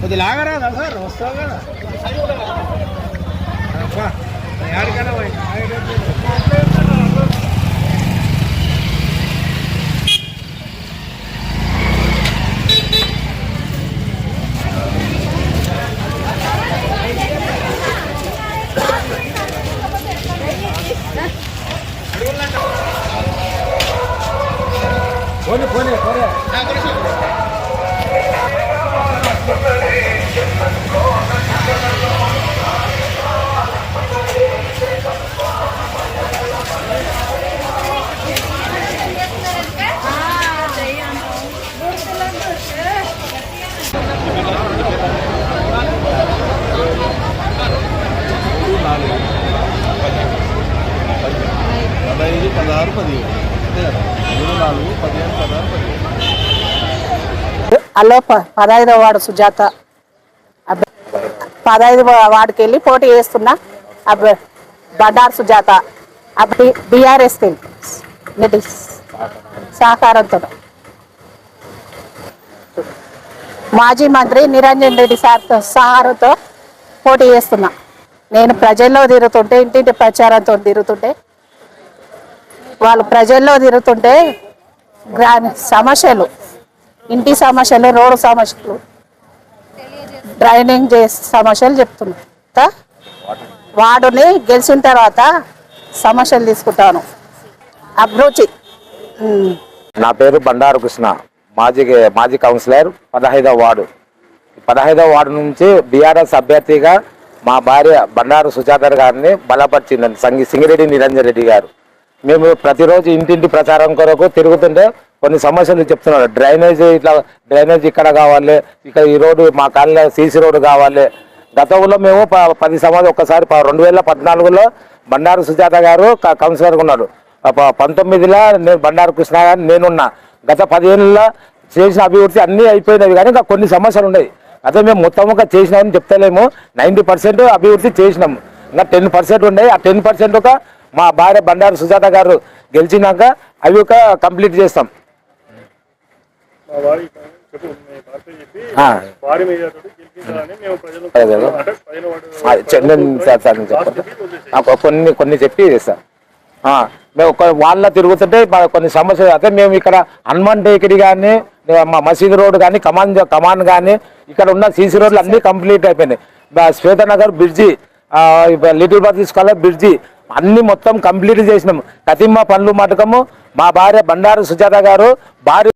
కొద్ది లాగరాదా సార్ వస్తావు కదా. అబ్బా, యాడికైనా పోనీ పోనీ పోనీ. పదహారు పదిహేడు మూడు నాలుగు పదిహేను పదహారు పదిహేడు హలో పదహైదవ వాడు సుజాత. పదహైదు వాడికి వెళ్ళి పోటీ చేస్తున్నా అబ్బ బండారు సుజాత. అబ్బి బీఆర్ఎస్ సహకారంతో. మాజీ మంత్రి నిరంజన్ రెడ్డి సార్ సహారంతో పోటీ చేస్తున్నా. నేను ప్రజల్లో తిరుగుతుంటే ఇంటింటి ప్రచారంతో తిరుగుతుంటే వాళ్ళు ప్రజల్లో తిరుగుతుంటే గ్రామ సమస్యలు ఇంటి సమస్యలు రోడ్డు సమస్యలు డ్రైనింగ్ చేసే సమస్యలు చెప్తున్నా వాడుని వార్డుని గెలిచిన తర్వాత సమస్యలు తీసుకుంటాను. అభిరుచి. నా పేరు బండారు కృష్ణ. మాజీ మాజీ కౌన్సిలర్ పదహైదవ వార్డు. పదహైదవ వార్డు నుంచి బీఆర్ఎస్ అభ్యర్థిగా మా భార్య బండారు సుజాత గారిని బలపరిచిందండి. సంగి సింగిరెడ్డి నిరంజన్ రెడ్డి గారు. మేము ప్రతిరోజు ఇంటింటి ప్రచారం కొరకు తిరుగుతుంటే కొన్ని సమస్యలు చెప్తున్నారు. డ్రైనేజ్ ఇట్లా డ్రైనేజ్ ఇక్కడ కావాలి ఇక్కడ ఈ రోడ్డు మా కాలనీ సీసీ రోడ్డు కావాలి. గతంలో మేము ప- పది సంవత్సరం ఒకసారి ప- రెండు వేల పద్నాలుగులో బండారు సుజాత గారు క- కౌన్సిలర్గా ఉన్నారు. పంతొమ్మిదిలో నేను బండారు కృష్ణ గారు నేనున్నా. గత పదిహేనులో చేసిన అభివృద్ధి అన్నీ అయిపోయినవి కానీ ఇంకా కొన్ని సమస్యలు ఉన్నాయి. అదే మేము మొత్తంగా చేసినామని చెప్తలేము. నైంటీ పర్సెంట్ అభివృద్ధి చేసినాము. ఇంకా టెన్ పర్సెంట్ ఉన్నాయి. ఆ టెన్ పర్సెంట్ ఒక మా భార్య బండారు సుజాత గారు గెలిచినాక అవి ఒక కంప్లీట్ చేస్తాం. కొన్ని కొన్ని చెప్పి సార్ మేము ఒక వాళ్ళ తిరుగుతుంటే కొన్ని సమస్యలు అయితే మేము ఇక్కడ హనుమాన్ టేకిడి కానీ మా మసీద్ రోడ్ కానీ కమాన్ కమాన్ కానీ ఇక్కడ ఉన్న సీసీ రోడ్లు అన్నీ కంప్లీట్ అయిపోయినాయి. Swethanagar bridge little birdies college bridge అన్ని మొత్తం కంప్లీట్ చేసినాము. కతిమ్మ పనులు మటకము మా భార్య బండారు సుజాత గారు భార్య